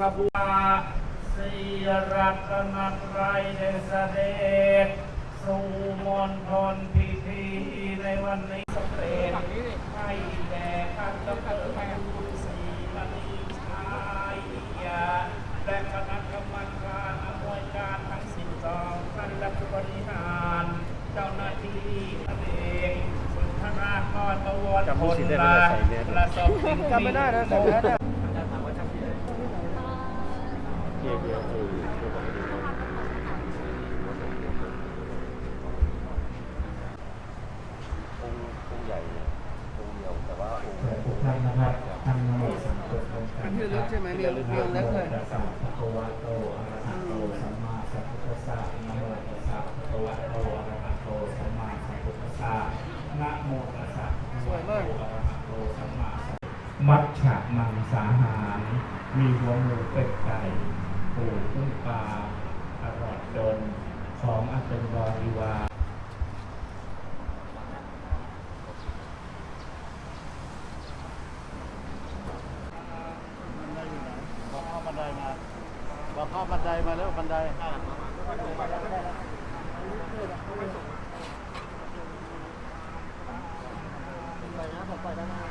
สังฆบูชาสีรัตนตรัยเดชเดชสู่มณฑลพิธีในวันนี้สำเร็จให้แด่ท่านดรคุณศรีมณีชายยาและคณะกรรมการอำนวยการทั้งสิบสองท่านรัฐบริหารเจ้าหน้าที่ท่านเองสุนทรากรประวัติพลลาประสบสิ่งจำไม่ได้นะใส่แมสอะเกียร์เกียร์คือองค์องค์ใหญ่องค์เดียวแต่ว่าองค์ ทุกท่านนะครับท่านโมสัมพุทธัสสะอันที่ลึกใช่ไหมมีมีองค์เล็กเลย นะโมตัสสะภะคะวะโตอะระหะโตสัมมาสัมพุทธัสสะนะโมตัสสะภะคะวะโตอะระหะโตสัมมาสัมพุทธัสสะนะโมตัสสะ สวยมาก อะระหะโตสัมมาสัมมัจฉะมังสาหาร มีหัวหมูเป็ดไก่ปูกุ้ง ปลาอร่อยดนของอันเป็นบริวาบอกเข้าบันไดมาบอกเข้าบันไดมาแล้วบันไดพิ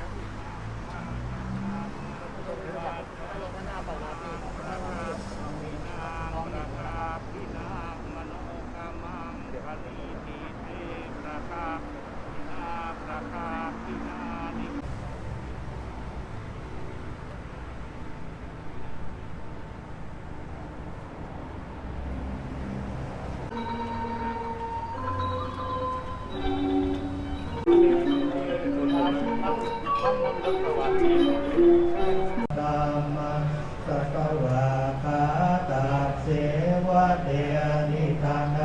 ธัมมัสกวาคาตาเสวะเตนิทานน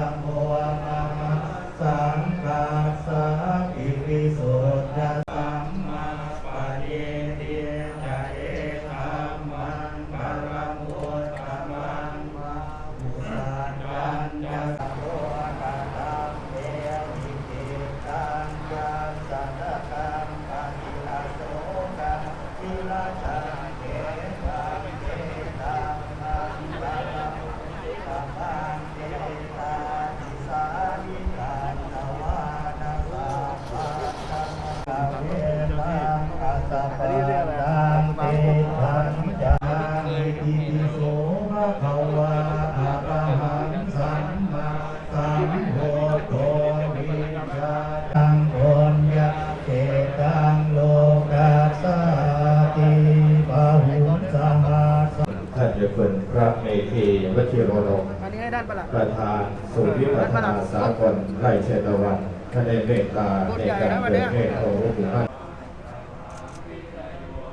ท่านเจ้าคุณพระเมธีวชิโรดมอันนี้ให้ด้านประหลัดประธานศูนย์วิพัฒนาสากลไร่เชตวันท่านได้เมตตาในการเผยแพร่ของหลวงปู่มั่น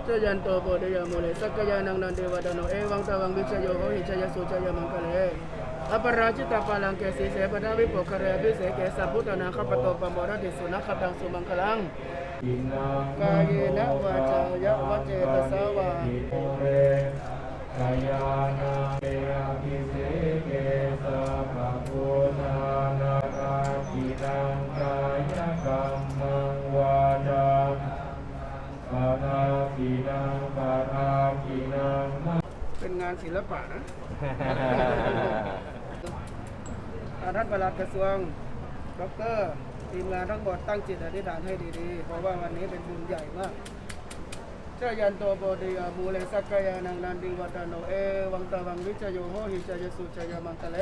เจยันโตโพธิยาโมเลสักกายานังนันเทวดานุเอวังตวังวิชโยโหหิชยสุชยมังคะเลอปราชิตาปาลังเกสีเสปดาวิปกเรพิเศษเกสัพพุทธนาคปโตปโมรติสุนัขตังสุมังคลังกายเนวาจายะวะเจตสาวากา ยานาเมภิเสเกสัพพุทานาคาทินังกายกรรมังวาจาปะนากินังปะนากินังเป็นงานศิลปะนะท่านประหลัดกระทรวงดอกเตอรทีมงานทั้งหมดตั้งจิตอธิษฐานให้ดีๆ เพราะว่าวันนี้เป็นบุญใหญ่มาก เจ้ายันโตโบดียามูเลสักกายานังนันดิวัตโนเอวังตาวังวิจโยโหหิจยสุจยมังคะเล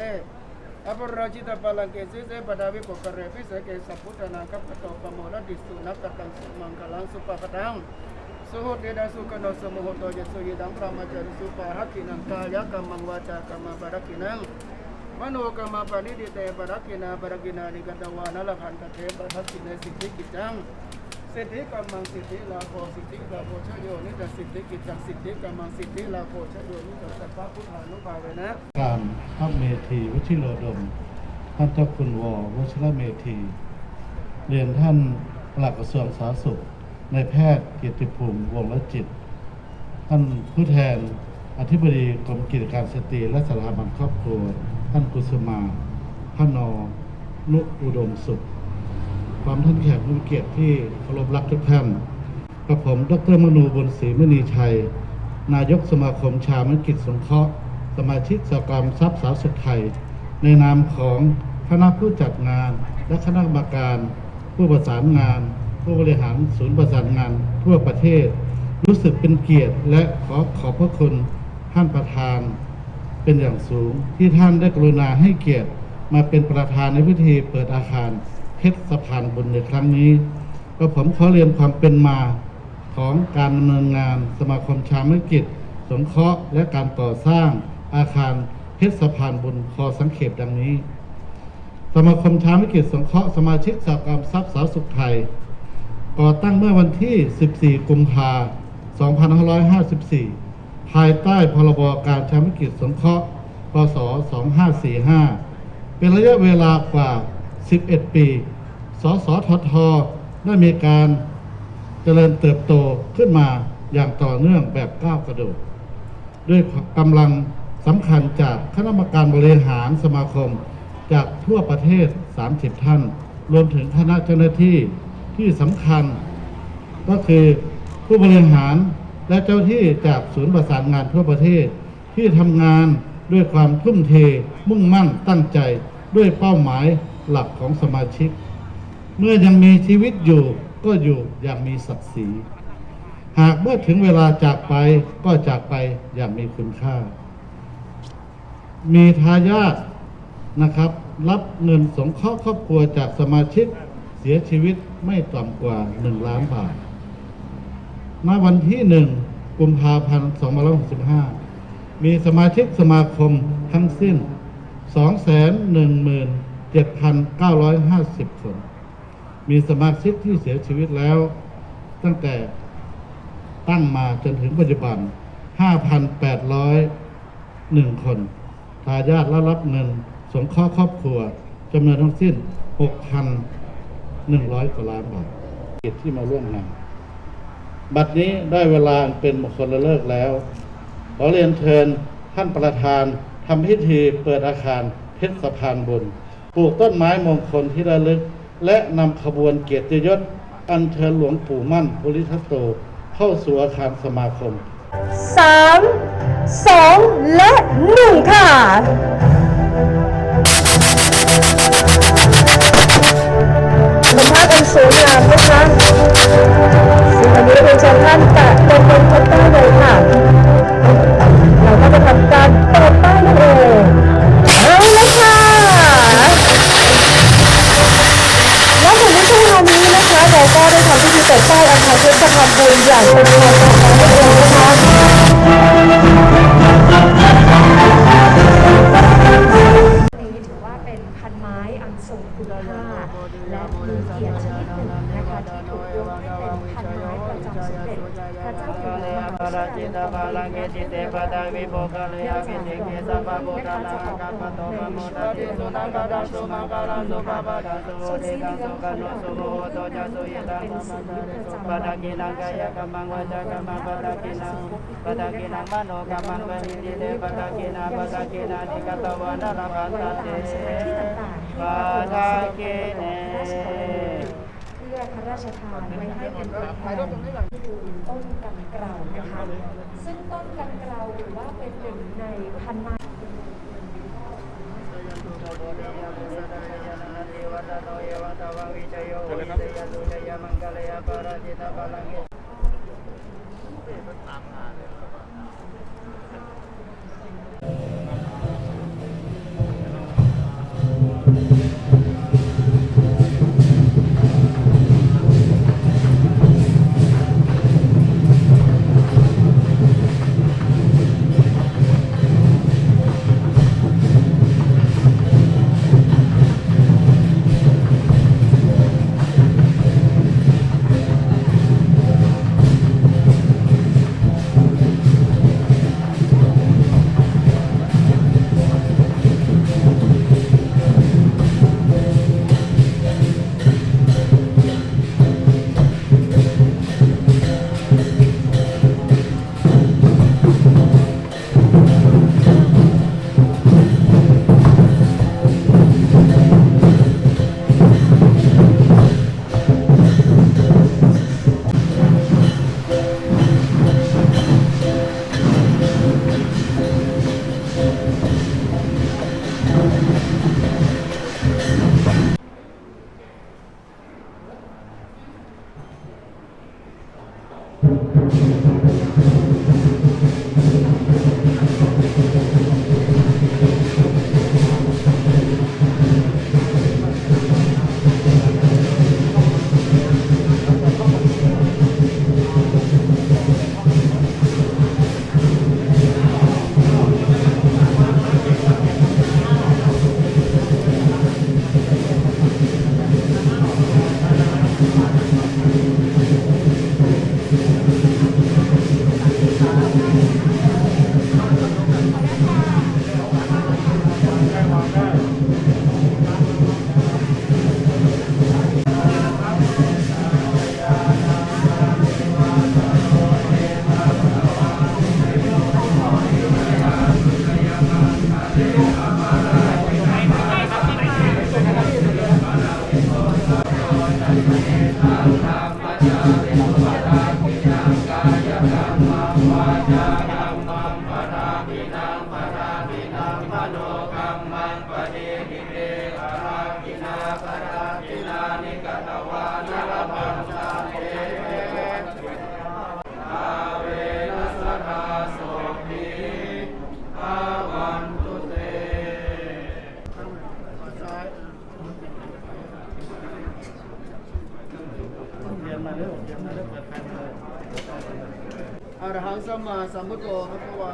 อปราชิตาปาลังเกสิเสปดาวิปกเรพิเสเกสัพพุทธนาคัปปโตปโมรดิสุนักตังสุมังคลังสุปปะตังสุเดดาสุกโนสมุหโตยสุยิดังพระมจริสุปาหักินังกายกรรมังวาจากรรมบารักินังมโนกรรมปณิดิเตบารักินาบารักินานิกัตวานลพันตะเทบารักินสิทธิกิจัง สิทธิกรรมังสิทธิลาโภสิทธิลาโภชโยนิจสิทธิกิจังสิทธิกรรมังสิทธิลาโภชโยนิจสัพพะพุทธานุภาเวนะการพระเมธีวชิโรดมท่านเจ้าคุณววชิรเมธี เรียนท่านปลัดกระทรวงสาธารณสุขในแพทย์เกียรติภูมิวงละจิต ท่านผู้แทนอธิบดีกรมกิจการสตรีและสถาบันครอบครัว ท่านกุสมาท่านนอนุอุดมสุข ร้อมท่านแขกผู้เกียรติที่เคารพรักทุกท่านกับผมดรมนูบุญศรีมณีชัย นายกสมาคมชาวมกิจสงเคราะห์ สมาชิกสหกรรมทรัพย์สารสุขไทย ในนามของคณะผู้จัดงาน และคณะกรรมการ ผู้ประสานงาน ผู้บริหารศูนย์ประสานงานทั่วประเทศ รู้สึกเป็นเกียรติและขอขอบพระคุณท่านประธาน เป็นอย่างสูงที่ท่านได้กรุณาให้เกียรติมาเป็นประธานในพิธีเปิดอาคาร เพชรสะพานบุญในครั้งนี้ก็ผมขอเรียนความเป็นมาของการดำเนินงานสมาคมชาวมกิจ สงเคราะห์และการก่อสร้างอาคารเพชรสะพานบุญคอสังเขปดังนี้ สมาคมชาวมกิจสงเคราะห์สมาชิกสหกรมทรัพย์สาสุขไทย ก่อตั้งเมื่อวันที่ 14 กุมภาพันธ์2554 ภายใต้พรบการชำระกิจสงเคราะห์พศ 2545 เป็นระยะเวลากว่า 11 ปี สสททได้มีการเจริญเติบโตขึ้นมาอย่างต่อเนื่องแบบก้าวกระโดด ด้วยกำลังสำคัญจากคณะกรรมการบริหารสมาคม จากทั่วประเทศ 30 ท่าน รวมถึงคณะเจ้าหน้าที่ที่สำคัญ ก็คือผู้บริหารและเจ้าที่จากศูนย์ประสานงานทั่วประเทศ ที่ทำงานด้วยความทุ่มเทมุ่งมั่นตั้งใจด้วยเป้าหมาย หลักของสมาชิก เมื่อยังมีชีวิตอยู่ก็อยู่อย่างมีศักดิ์ศรี หากเมื่อถึงเวลาจากไปก็จากไปอย่างมีคุณค่า มีทายาทนะครับ รับเงินสงเคราะห์ครอบครัวจากสมาชิกเสียชีวิตไม่ต่ำกว่า 1 ล้านบาทณวันที่1กุมภาพันธ์2565 มีสมาชิกสมาคมทั้งสิ้น 7,950 คน มีสมาชิกที่เสียชีวิตแล้ว ตั้งแต่ตั้งมาจนถึงปัจจุบัน 5,801 คนทายาทและรับเงินสงเคราะห์ครอบครัวจำนวนทั้งสิ้น 6,100 กว่าล้านบาทที่มาร่วมงาน บัดนี้ได้เวลาเป็นมงคลละเลิกแล้ว ขอเรียนเชิญท่านประธานทำพิธีเปิดอาคารเพชรสะพานบุญ ลูกต้นไม้มงคลที่ระลึก และนำขบวนเกียรติยศ อัญเชิญหลวงปู่มั่นปุริทัตโต เข้าสู่อาคารสมาคมสามสองและหนึ่งค่ะเป็นภาพอันสวยงามนะคะซึ่งวันนี้เป็นชิญท่านแตะลงบนคาน์เตอร์เลยค่ะ เราก็จะทำการเปิดป้ายนั่นเอง เปิดป้ายอาคารเพชรสะพานบุญอย่างเป็นทางการม มหาชัยนะคะส่วนสีเหลืองของเราเป็นปะตะกินังกายกัมมังวาจากัมมังปะตะกินังปะตะกินังมโนกัมมังวะนิติเตปะตะกินาปะตะกินานิกตวานะระพันตันเตปะตะกิเน พื่อพระราชทานไว้ให้เป็นตัวแทนต้นกันเกลานะคะ ซึ่งต้นกันเกลาถือว่าเป็นหนึ่งในพันไม้ข สัมมาสัมพุทโธพระวา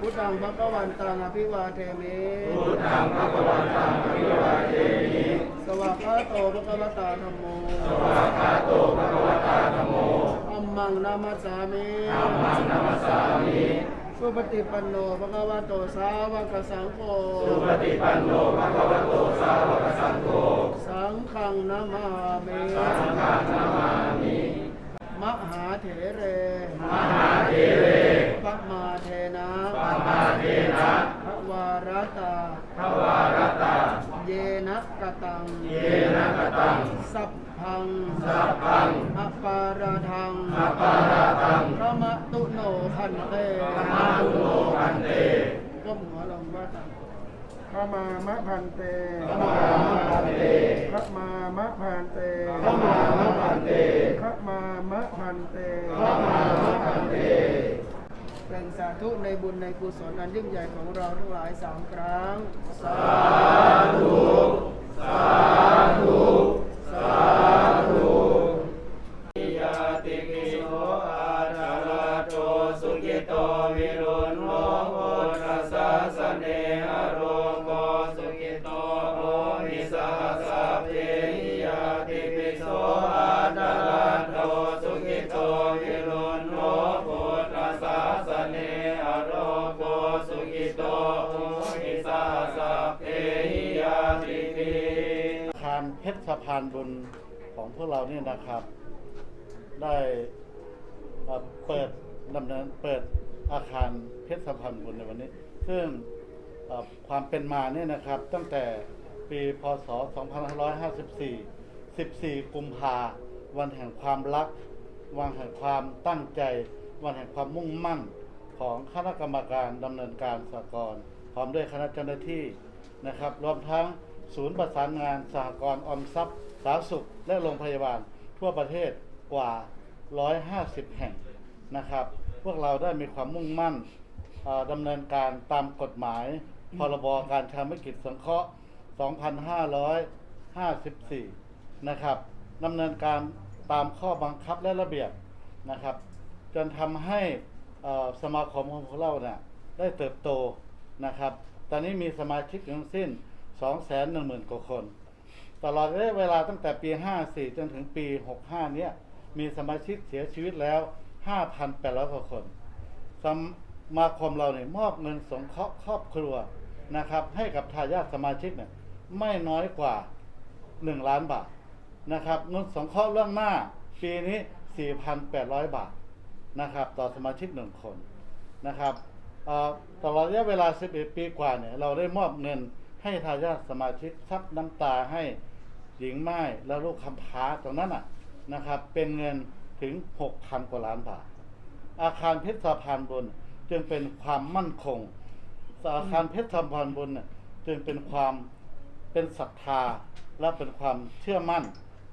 พุทธังพระวันตังอภิวาเทมิพุทธังพระวันตังอภิวาเทมิสวากขาโตพระกวตาธรรมโมสวากขาโตพระกวตาธรรมโมอัมมังนามัสสามิอัมมังนามัสสามิสุปฏิปันโนภะคะวะโตสาวกสังโฆ สุปฏิปันโนภะคะวะโตสาวกสังโฆ สังฆังนามามิสังฆังนามามิมหา เถเร มหาเถเรปมาเทนะปมาเทนะภวารตาภวารตา เยนะกตัง เยนะกตัง สัพพัง สัพพังอปาราทังอปาราทังพระมะตุโนพันเตพระมะตุโนพันเตก้มหัวลงว่าตัง พระมามะพันเตพระมามะพันเตพระมามะพันเตพระมามะพันเตพระมามะพันเตพระมามะพันเตเป็นสาธุในบุญในกุศลอันยิ่งใหญ่ของเราทั้งหลายสามครั้ง สาธุ สาธุ สาธุยาติกิโสอาดาลาโตสุกิโตวิรุณโมโพานบุญของพวกเราเนี่ยนะครับ ได้เปิดดำเนินเปิดอาคารเพชรสะพานบุญในวันนี้ ซึ่งความเป็นมาเนี่ยนะครับตั้งแต่ปีพศ 2554 14 กุมภาวันแห่งความรัก วันแห่งความตั้งใจ วันแห่งความมุ่งมั่นของคณะกรรมการดำเนินการสหกรณ์พร้อมด้วยคณะเจ้าหน้าที่นะครับ รวมทั้ง ศูนย์ประสานงานสหกรณ์ออมทรัพย์สาธารณสุข และโรงพยาบาลทั่วประเทศกว่า 150 แห่งนะครับ พวกเราได้มีความมุ่งมั่นดำเนินการตามกฎหมาย พรบการชำระกิจสังเคราะห์ 2554 นะครับดำเนินการตามข้อบังคับและระเบียบนะครับ จนทำให้สมาคมของพวกเราเนี่ยได้เติบโตนะครับ ตอนนี้มีสมาชิกอ ยู่ทั้งสิ้น210,000กว่าคน ตลอดระยะเวลาตั้งแต่ปี 54 จนถึงปี 65 เนี้ยมีสมาชิกเสียชีวิตแล้ว 5,800 กว่าคน สมาคมเราเนี่ยมอบเงินสงเคราะห์ครอบครัวนะครับ ให้กับทายาทสมาชิกเนี่ยไม่น้อยกว่า 1 ล้านบาทนะครับเงินสงเคราะห์ล่วงหน้าปีนี้ 4,800 บาทนะครับ ต่อสมาชิกหนึ่งคนนะครับตลอดระยะเวลา 11 ปีกว่าเนี่ยเราได้มอบเงิน ให้ทายาทสมาชิกซับน้ำตาให้หญิงไม้และลูกคำพ้าตรงนั้นอะนะครับ เป็นเงินถึง6,000กว่าล้านบาท อาคารเพชรสะพานบุญจึงเป็นความมั่นคงอาคารเพชรสะพานบน่ะจึงเป็นความเป็นศรัทธาและเป็นความเชื่อมั่น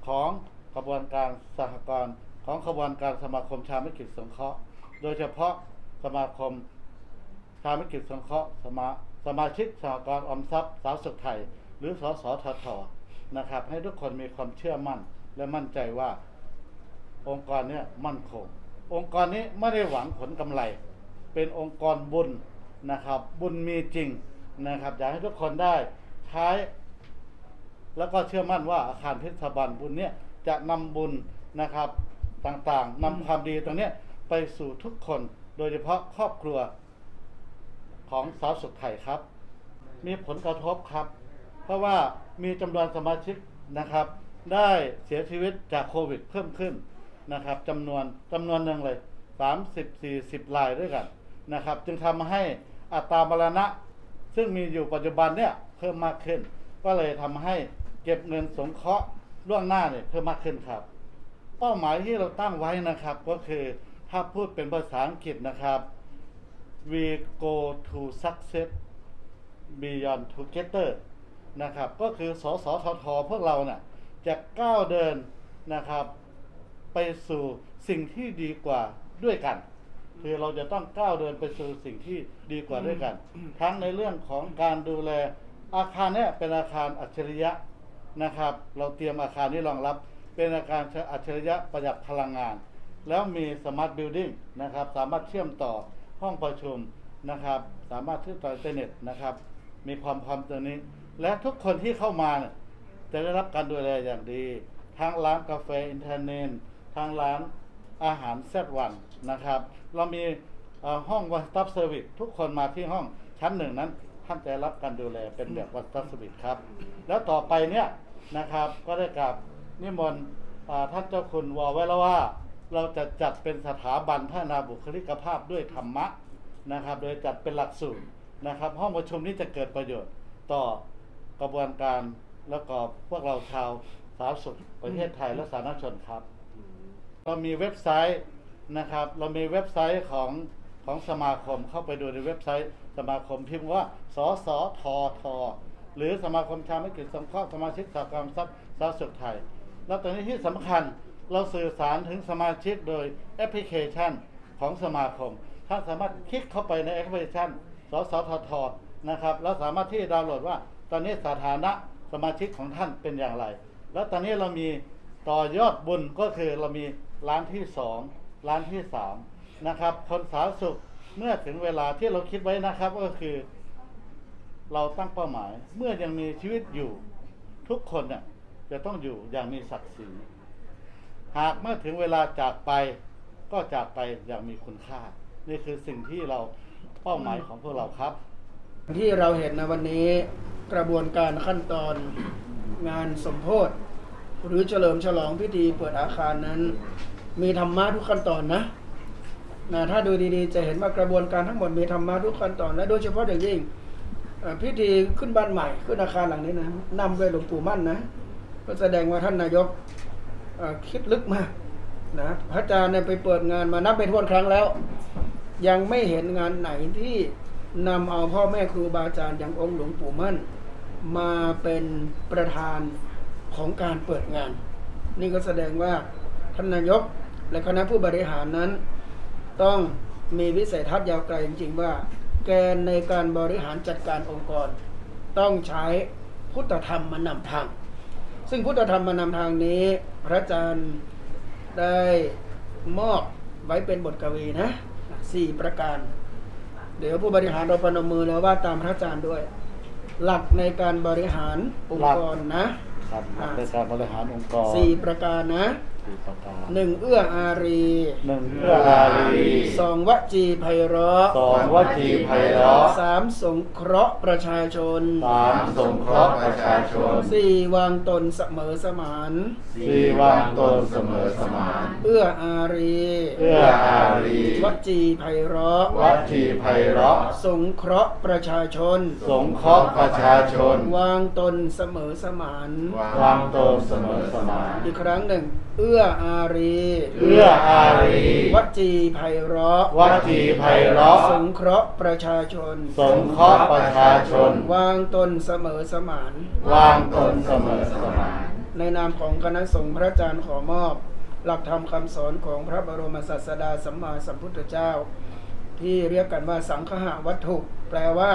ของกระบวนการสหกรณ์ของกระบวนการสมาคมชาวิกิจสงเคราะห์ โดยเฉพาะสมาคมชาวิกิจสงเคราะห์สมา สมาชิกสหกรณ์ออมทรัพย์สาวสุขไทย หรือสสททนะครับ ให้ทุกคนมีความเชื่อมั่น และมั่นใจว่า องค์กรนี้มั่นคง องค์กรนี้ไม่ได้หวังผลกำไร เป็นองค์กรบุญนะครับ บุญมีจริงนะครับอยากให้ทุกคนได้ใช้แล้วก็เชื่อมั่นว่าอาคารเทศบาลบุญเนี่ยจะนำบุญนะครับต่างๆนำความดีตรงเนี้ยไปสู่ทุกคน โดยเฉพาะครอบครัว ของสาวสุขไทยครับ มีผลกระทบครับ เพราะว่ามีจำนวนสมาชิกนะครับ ได้เสียชีวิตจากโควิดเพิ่มขึ้นนะครับจำนวนจำนวนหนึ่งเลย 30 40รายด้วยกันนะครับ จึงทำให้อัตรามรณะ ซึ่งมีอยู่ปัจจุบันเนี่ยเพิ่มมากขึ้น ก็เลยทำให้เก็บเงินสงเคราะห์ล่วงหน้าเนี่ยเพิ่มมากขึ้นครับ เป้าหมายที่เราตั้งไว้นะครับก็คือถ้าพูดเป็นภาษาอังกฤษนะครับ we go to success beyond together นะครับ ก็คือสสททพวกเราเนี่ยจะก้าวเดินนะครับ ไปสู่สิ่งที่ดีกว่าด้วยกัน คือเราจะต้องก้าวเดินไปสู่สิ่งที่ดีกว่าด้วยกัน ทั้งในเรื่องของการดูแลอาคารเนี่ยเป็นอาคารอัจฉริยะนะครับ เราเตรียมอาคารนี้รองรับ เป็นอาการอัจฉริยะประหยัดพลังงาน แล้วมีสมาร์ทบิลดิ่งนะครับ สามารถเชื่อมต่อ ห้องประชุมนะครับ สามารถเชื่อมต่ออินเทอร์เน็ตนะครับ มีความพร้อมตัวนี้ และทุกคนที่เข้ามาจะได้รับการดูแลอย่างดี ทางร้านกาแฟอินเทอร์เน็ตทางร้านอาหารแซดวันนะครับ เรามีเอ่อห้อง one stop service ทุกคนมาที่ห้องชั้นหนึ่งนั้น ท่านจะได้รับการดูแลเป็นแบบ one stop service ครับ แล้วต่อไปเนี่ยนะครับก็ได้กราบนิมนต์ท่านเจ้าคุณวอไว้แล้วว่า เราจะจัดเป็นสถาบันพัฒนาบุคลิกภาพด้วยธรรมะนะครับ โดยจัดเป็นหลักสูตรนะครับ ห้องประชุมนี้จะเกิดประโยชน์ต่อกระบวนการแล้วก็พวกเราชาวสาธารณสุขประเทศไทยและสาธารณชนครับ เรามีเว็บไซต์นะครับ เรามีเว็บไซต์ของของสมาคมเข้าไปดูในเว็บไซต์สมาคมพิมพ์ว่าสสททหรือสมาคมชาวไม่กิจสงเคราะห์สมาชิกสากลทรัพย์สาธารณสุขไทย แล้วตอนนี้ที่สำคัญ เราสื่อสารถึงสมาชิกโดยแอปพลิเคชันของสมาคม ท่านสามารถคลิกเข้าไปในแอปพลิเคชัน สสททนะครับ แล้วสามารถที่ดาวน์โหลดว่า ตอนนี้สถานะสมาชิกของท่านเป็นอย่างไร แล้วตอนนี้เรามีต่อยอดบุญก็คือเรามีร้านที่สองร้านที่สามนะครับ คนสาสุขเมื่อถึงเวลาที่เราคิดไว้นะครับก็คือ เราตั้งเป้าหมาย เมื่อยังมีชีวิตอยู่ ทุกคนเนี่ยจะต้องอยู่อย่างมีศักดิ์ศรี หากเมื่อถึงเวลาจากไปก็จากไปอย่างมีคุณค่า นี่คือสิ่งที่เราเป้าหมายของพวกเราครับ ที่เราเห็นในวันนี้กระบวนการขั้นตอนงานสมโพธิหรือเฉลิมฉลองพิธีเปิดอาคารนั้น มีธรรมะทุกขั้นตอนนะนะถ้าดูดีๆ จะเห็นว่ากระบวนการทั้งหมดมีธรรมะทุกขั้นตอน และโดยเฉพาะอย่างยิ่งพิธีขึ้นบ้านใหม่ขึ้นอาคารหลังนี้นะนำโดยหลวงปู่มั่นนะก็แสดงว่าท่านนายก คิดลึกมากนะพระอาจารย์เนี่ยไปเปิดงานมานับเป็นทวนครั้งแล้ว ยังไม่เห็นงานไหนที่นำเอาพ่อแม่ครูบาอาจารย์อย่างองค์หลวงปู่มั่น มาเป็นประธานของการเปิดงาน นี่ก็แสดงว่าท่านนายกและคณะผู้บริหารนั้น ต้องมีวิสัยทัศน์ยาวไกลจริงๆว่า แกนในการบริหารจัดการองค์กร ต้องใช้พุทธธรรมมานำทาง ซึ่งพุทธธรรมมานำทางนี้ พระอาจารย์ได้มอบไว้เป็นบทกวีนะสี่ประการ เดี๋ยวผู้บริหารเราพนมมือแล้วว่าตามพระอาจารย์ด้วย หลักในการบริหารองค์กรนะ ครับในการบริหารองค์กรสี่ประการนะสี่ประการ หนึ่งเอื้ออารีหนึ่งเพื่ออารีสองวจีไพเราะสองวจีไพเราะสามสงเคราะห์ประชาชนสามสงเคราะห์ประชาชนสี่วางตนเสมอสมานสี่วางตนเสมอสมาน เอื้ออารีเอื้ออารีวจีไพเราะวจีไพเราะสงเคราะห์ประชาชน สงเคราะห์ประชาชน วางตนเสมอสมาน วางตนเสมอสมาน อีกครั้งหนึ่ง เอื้ออารี เอื้ออารีวจีไพเราะวจีไพเราะสงเคราะห์ประชาชน สงเคราะห์ประชาชน วางตนเสมอสมาน วางตนเสมอสมาน ในนามของคณะสงฆ์พระอาจารย์ขอมอบ หลักธรรมคำสอนของพระบรมศาสดาสัมมาสัมพุทธเจ้า ที่เรียกกันว่าสังฆะวัตถุ แปลว่า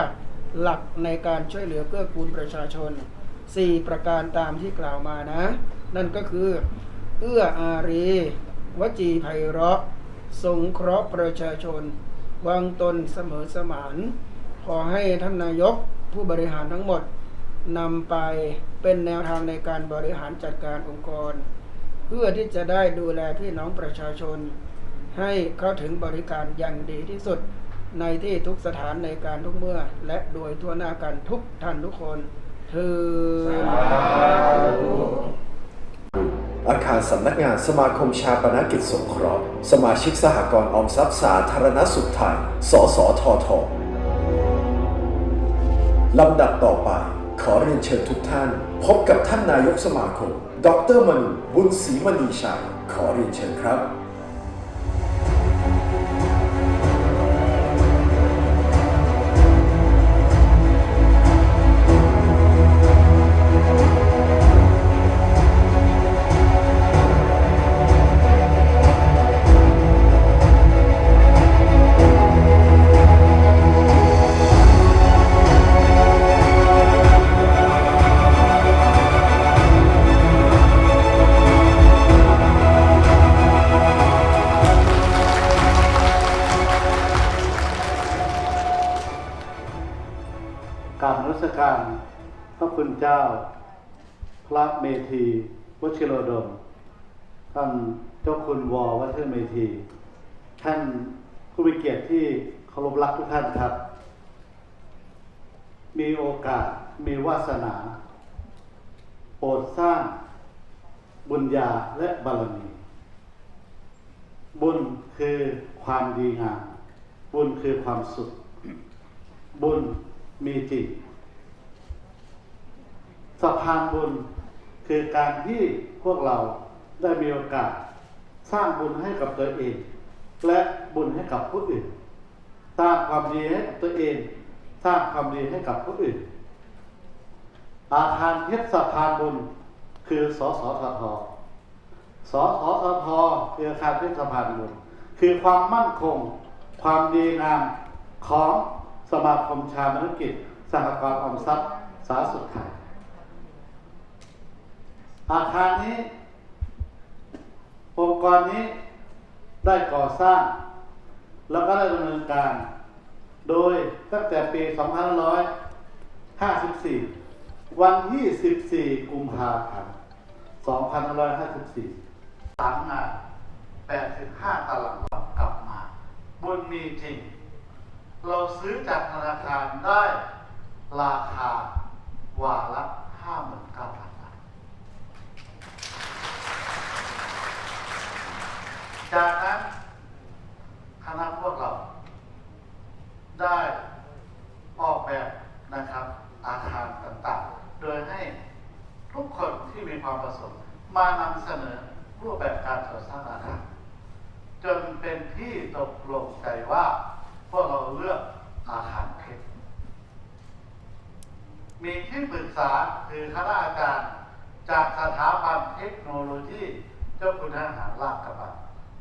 หลักในการช่วยเหลือเกื้อกูลประชาชน 4 ประการตามที่กล่าวมานะ นั่นก็คือ เอื้ออารี วจีไพเราะสงเคราะห์ประชาชน วางตนเสมอสมาน ขอให้ท่านนายกผู้บริหารทั้งหมดนำไปเป็นแนวทางในการบริหารจัดการองค์กร เพื่อที่จะได้ดูแลพี่น้องประชาชน ให้เข้าถึงบริการอย่างดีที่สุดในที่ทุกสถานในการทุกเมื่อ และโดยทั่วหน้ากันทุกท่านทุกคนคือ อาคารสำนักงานสมาคมชาปนกิจสงเคราะห์ สมาชิกสหกรณ์ออมทรัพย์สาธารณสุขไทย สสทท ลำดับต่อไป ขอเรียนเชิญทุกท่าน พบกับท่านนายกสมาคม ดรมนูบุญศรีมณีชัย ขอเรียนเชิญครับ คือความสุข บุญมีจริงสะพานบุญคือการที่พวกเราได้มีโอกาส สร้างบุญให้กับตัวเอง และบุญให้กับผู้อื่นสร้างความดีให้กับตัวเอง สร้างความดีให้กับผู้อื่น อาคารเพชรสะพานบุญคือสสททสสททคืออาคารเพชรสะพานบุญคือความมั่นคง ความดีงามของสมาคมชาวนกิจสหกรณ์ออมทรัพย์สาสุขไทยอาคารนี้ องค์กรนี้ได้ก่อสร้าง แล้วก็ได้ดำเนินการ โดยตั้งแต่ปี 2554 วันที่ 14 กุมภาพันธ์ 2554สามงาน 85 ตารางวากลั บุญมีจริง เราซื้อจากธนาคารได้ราคาวาละ59,000บาท จากนั้นคณะพวกเรา ได้ออกแบบนะครับ อาคารต่างๆ โดยให้ทุกคนที่มีความประสงค์มานำเสนอรูปแบบการก่อสร้างอาคาร จนเป็นที่ตกลงใจว่า พวกเราเลือกอาคารเพชรมีที่ปรึกษาคือคณะอาจารย์ จากสถาบันเทคโนโลยีเจ้าคุณทหารลาดกระบัง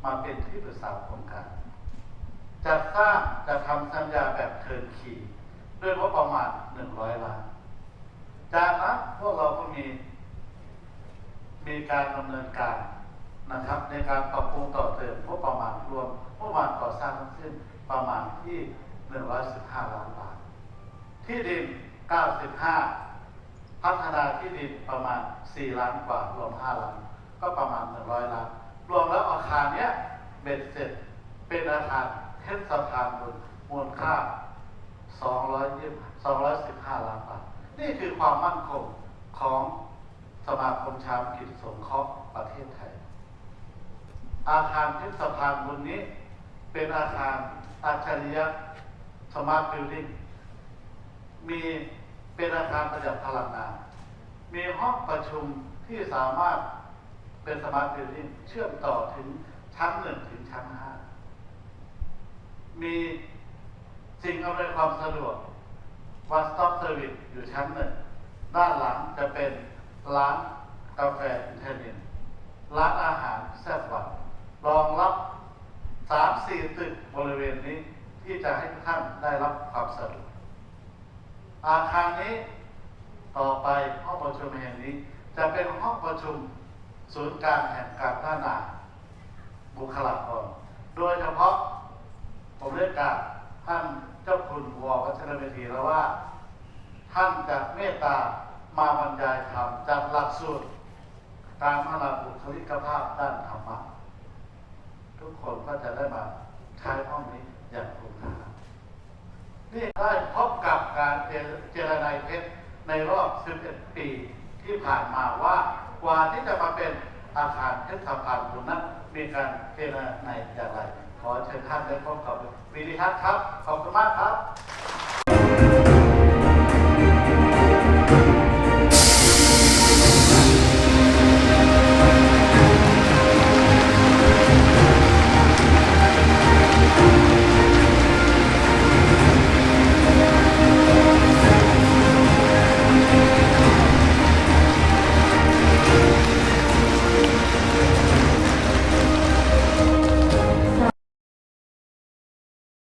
มาเป็นที่ปรึกษาโครงการจัดสร้างจะทำสัญญาแบบเทิร์นคีด้วยงบประมาณ 100 ล้าน จากนั้นพวกเราก็มี มีการดำเนินการ นะครับ ในการปรับปรุงต่อเติมงบประมาณรวมงบประมาณก่อสร้างทั้งสิ้นประมาณที่ 115 ล้านบาท ที่ดิน 95 พัฒนาที่ดินประมาณ 4 ล้านกว่ารวม 5 ล้าน ก็ประมาณ 100 ล้าน รวมแล้วอาคารเนี้ยเบ็ดเสร็จเป็นอาคารเทศสะพานบุญมูลค่า 215 ล้านบาท นี่คือความมั่นคงของสมาคมชาวกิจสงเคราะห์ประเทศไทย อาคารเทศสะพานบุญนี้ เป็นอาคารอัจฉริยะสมาร์ทบิลดิ้งมีเป็นอาคารประหยัดพลังงาน มีห้องประชุมที่สามารถเป็นสมาร์ทบิลดิ้งเชื่อมต่อถึงชั้นหนึ่งถึงชั้นห้ามีสิ่งอำนวยความสะดวก one stop service อยู่ชั้นหนึ่ง ด้านหลังจะเป็นร้านกาแฟอินเทอร์เน็ตร้านอาหารแซ่บหวาน รองรับสามสี่ตึกบริเวณนี้ที่จะให้ทุกท่านได้รับความสะดวกอาคารนี้ต่อไปห้องประชุมแห่งนี้ จะเป็นห้องประชุมศูนย์การแห่งการพัฒนาบุคลากรโดยเฉพาะผมเรียกกาบท่านเจ้าคุณวอวัชรเมธีแล้วว่า ท่านจะเมตตามาบรรยายธรรมจัดหลักสูตรการพัฒนาบุคลิกภาพด้านธรรมะ ทุกคนก็จะได้มาใช้ห้องนี้อย่างคุ้มค่านี่ได้พบกับการเจรนายเพชรในรอบ 11 ปีที่ผ่านมาว่ากว่าที่จะมาเป็นอาคารเพชรสะพานบุญนั้นมีการเจรนายอย่างไร ขอเชิญท่านได้พบกับวิริทัศน์ครับ ขอบคุณมากครับ